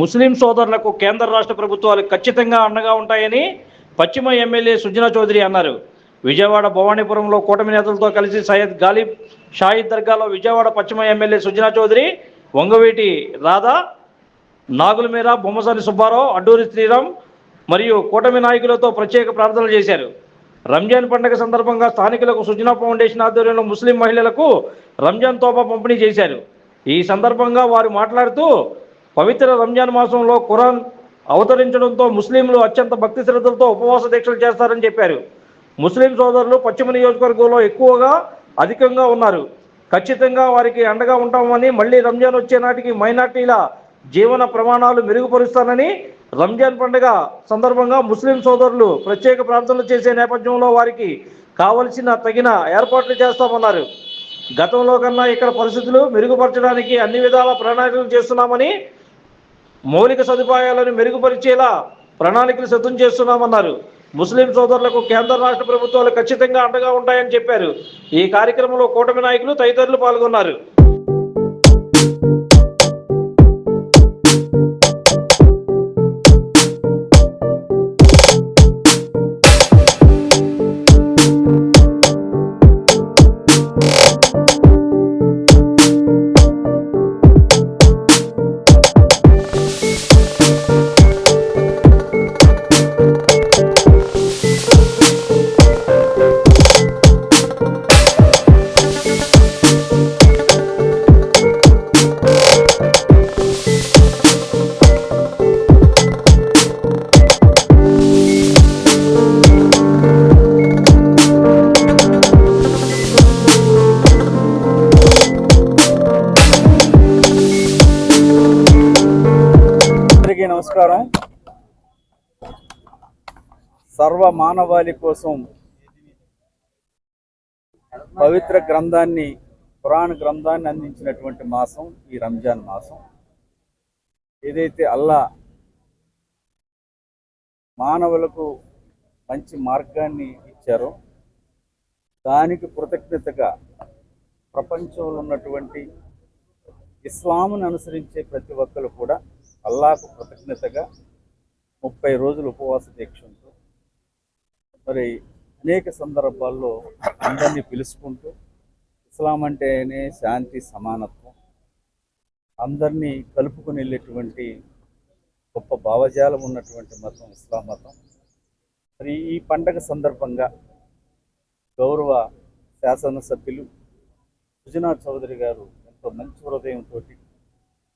ముస్లిం సోదరులకు కేంద్ర రాష్ట్ర ప్రభుత్వాలు ఖచ్చితంగా అండగా ఉంటాయని పశ్చిమ ఎమ్మెల్యే సుజనా చౌదరి అన్నారు. విజయవాడ భవానీపురంలో కూటమి నేతలతో కలిసి సయ్యద్ గాలిబ్ షాహిద్ దర్గాలో విజయవాడ పశ్చిమ ఎమ్మెల్యే సుజనా చౌదరి వంగవీటి రాధా నాగులమీర బొమ్మసాని సుబ్బారావు అడ్డూరి శ్రీరామ్ మరియు కూటమి నాయకులతో ప్రత్యేక ప్రార్థనలు చేశారు. రంజాన్ పండుగ సందర్భంగా స్థానికులకు సుజనా ఫౌండేషన్ ఆధ్వర్యంలో ముస్లిం మహిళలకు రంజాన్ తోపా పంపిణీ చేశారు. ఈ సందర్భంగా వారు మాట్లాడుతూ పవిత్ర రంజాన్ మాసంలో ఖురాన్ అవతరించడంతో ముస్లింలు అత్యంత భక్తి శ్రద్ధలతో ఉపవాస దీక్షలు చేస్తారని చెప్పారు. ముస్లిం సోదరులు పశ్చిమ నియోజకవర్గంలో ఎక్కువగా అధికంగా ఉన్నారు. ఖచ్చితంగా వారికి అండగా ఉంటామని మళ్ళీ రంజాన్ వచ్చే నాటికి మైనార్టీల జీవన ప్రమాణాలు మెరుగుపరుస్తానని రంజాన్ పండుగ సందర్భంగా ముస్లిం సోదరులు ప్రత్యేక ప్రార్థనలు చేసే నేపథ్యంలో వారికి కావలసిన తగిన ఏర్పాట్లు చేస్తామన్నారు. గతంలో కన్నా ఇక్కడ పరిస్థితులు మెరుగుపరచడానికి అన్ని విధాల ప్రణాళికలు చేస్తున్నామని మౌలిక సదుపాయాలను మెరుగుపరిచేలా ప్రణాళికలు సిద్ధం చేస్తున్నామన్నారు. ముస్లిం సోదరులకు కేంద్ర రాష్ట్ర ప్రభుత్వాలు ఖచ్చితంగా అండగా ఉంటాయని చెప్పారు. ఈ కార్యక్రమంలో కూటమి నాయకులు తదితరులు పాల్గొన్నారు. నమస్కారం. సర్వ మానవాళి కోసం పవిత్ర గ్రంథాన్ని పురాణ గ్రంథాన్ని అందించినటువంటి మాసం ఈ రంజాన్ మాసం. ఏదైతే అల్లా మానవులకు మంచి మార్గాన్ని ఇచ్చారో దానికి కృతజ్ఞతగా ప్రపంచంలో ఉన్నటువంటి ఇస్లాంను అనుసరించే ప్రతి ఒక్కరు కూడా అల్లాకు కృతజ్ఞతగా ముప్పై రోజులు ఉపవాస దీక్షంతో మరి అనేక సందర్భాల్లో అందరినీ పిలుచుకుంటూ ఇస్లాం అంటేనే శాంతి సమానత్వం అందరినీ కలుపుకుని వెళ్ళేటువంటి గొప్ప భావజాలం ఉన్నటువంటి మతం ఇస్లాం మతం. మరి ఈ పండగ సందర్భంగా గౌరవ శాసనసభ్యులు సుజనా చౌదరి గారు ఎంతో మంచి హృదయంతో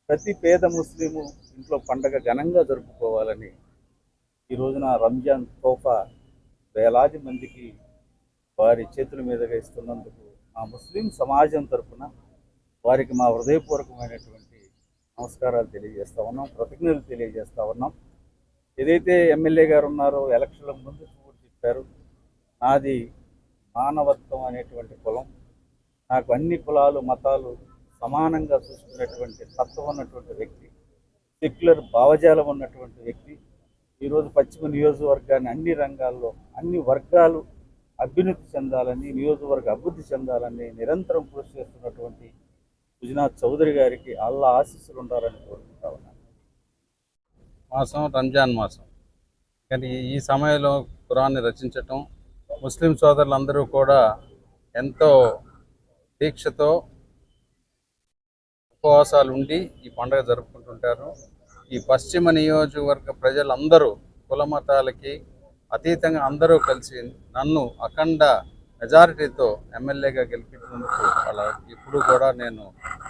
ప్రతి పేద ముస్లిము ఇంట్లో పండగ ఘనంగా జరుపుకోవాలని ఈ రోజున రంజాన్ తోఫా వేలాది మందికి వారి చేతుల మీదుగా ఇస్తున్నందుకు మా ముస్లిం సమాజం తరఫున వారికి మా హృదయపూర్వకమైనటువంటి నమస్కారాలు తెలియజేస్తూ ఉన్నాం కృతజ్ఞతలు తెలియజేస్తూ ఉన్నాం. ఏదైతే ఎమ్మెల్యే గారు ఉన్నారో ఎలక్షన్ల ముందు కూడా చెప్పారు నాది మానవత్వం అనేటువంటి కులం. నాకు అన్ని కులాలు మతాలు సమానంగా చూసుకునేటువంటి తత్వం ఉన్నటువంటి వ్యక్తి సెక్యులర్ భావజాలం ఉన్నటువంటి వ్యక్తి ఈరోజు పశ్చిమ నియోజకవర్గాన్ని అన్ని రంగాల్లో అన్ని వర్గాలు అభ్యున్నతి చెందాలని నియోజకవర్గ అభివృద్ధి చెందాలని నిరంతరం కృషి చేస్తున్నటువంటి గుజనాథ్ చౌదరి గారికి అల్లా ఆశీస్సులు ఉండాలని కోరుకుంటా ఉన్నాను. మాసం రంజాన్ మాసం. కానీ ఈ సమయంలో ఖురాన్ని రచించటం ముస్లిం సోదరులందరూ కూడా ఎంతో దీక్షతో ఉపవాసాలు ఉండి ఈ పండుగ జరుపుకుంటుంటారు. ఈ పశ్చిమ నియోజకవర్గ ప్రజలందరూ కుల మతాలకి అతీతంగా అందరూ కలిసి నన్ను అఖండ మెజారిటీతో ఎమ్మెల్యేగా గెలిపించినందుకు వాళ్ళ ఇప్పుడు కూడా నేను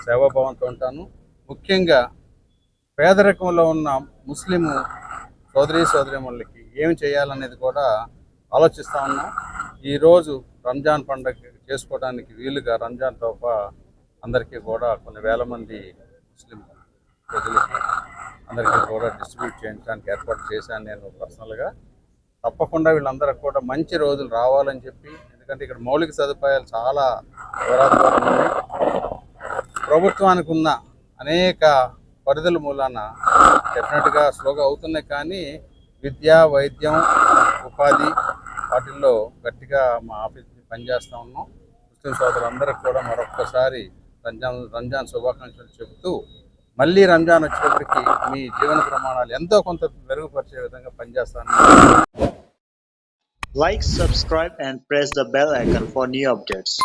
సేవాభావంతో ఉంటాను. ముఖ్యంగా పేదరికంలో ఉన్న ముస్లిము సోదరి సోదరిమణులకి ఏమి చేయాలనేది కూడా ఆలోచిస్తా ఉన్నాం. ఈరోజు రంజాన్ పండుగ చేసుకోవడానికి వీలుగా రంజాన్ తోపా అందరికీ కూడా కొన్ని వేల మంది ముస్లిం ప్రజలకి అందరికీ కూడా డిస్ట్రిబ్యూట్ చేయించడానికి ఏర్పాటు చేశాను నేను పర్సనల్గా. తప్పకుండా వీళ్ళందరికీ కూడా మంచి రోజులు రావాలని చెప్పి ఎందుకంటే ఇక్కడ మౌలిక సదుపాయాలు చాలా దూరాదూరం ఉన్నాయి. ప్రభుత్వానికి ఉన్న అనేక పరిధుల మూలాన డెఫినెట్గా స్లోగా అవుతున్నాయి కానీ విద్య వైద్యం ఉపాధి వాటిల్లో గట్టిగా మా ఆఫీస్ పనిచేస్తూ ఉన్నాం. ముస్లిం సోదరులందరికీ కూడా మరొక్కసారి రంజాన్ రంజాన్ శుభాకాంక్షలు చెబుతూ మళ్ళీ రంజాన్ వచ్చేటప్పటికి మీ జీవన ప్రమాణాలు ఎంతో కొంత మెరుగుపరిచే విధంగా పనిచేస్తాను. Like subscribe and press the bell icon for new updates